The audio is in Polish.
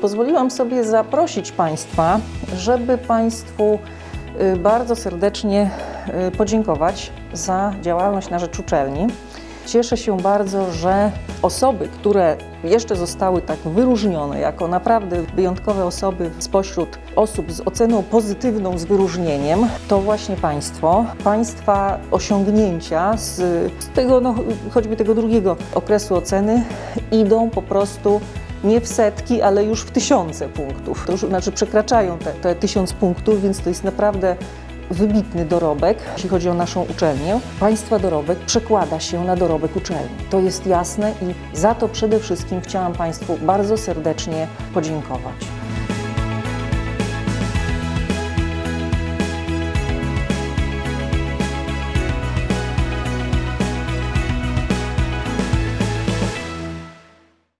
pozwoliłam sobie zaprosić Państwa, żeby Państwu y, bardzo serdecznie y, podziękować za działalność na rzecz uczelni. Cieszę się bardzo, że osoby, które jeszcze zostały tak wyróżnione jako naprawdę wyjątkowe osoby spośród osób z oceną pozytywną, z wyróżnieniem, to właśnie Państwo. Państwa osiągnięcia z, z tego, no, choćby tego drugiego okresu oceny idą po prostu nie w setki, ale już w tysiące punktów. To już, znaczy przekraczają te, te tysiąc punktów, więc to jest naprawdę wybitny dorobek, jeśli chodzi o naszą uczelnię. Państwa dorobek przekłada się na dorobek uczelni. To jest jasne i za to przede wszystkim chciałam Państwu bardzo serdecznie podziękować.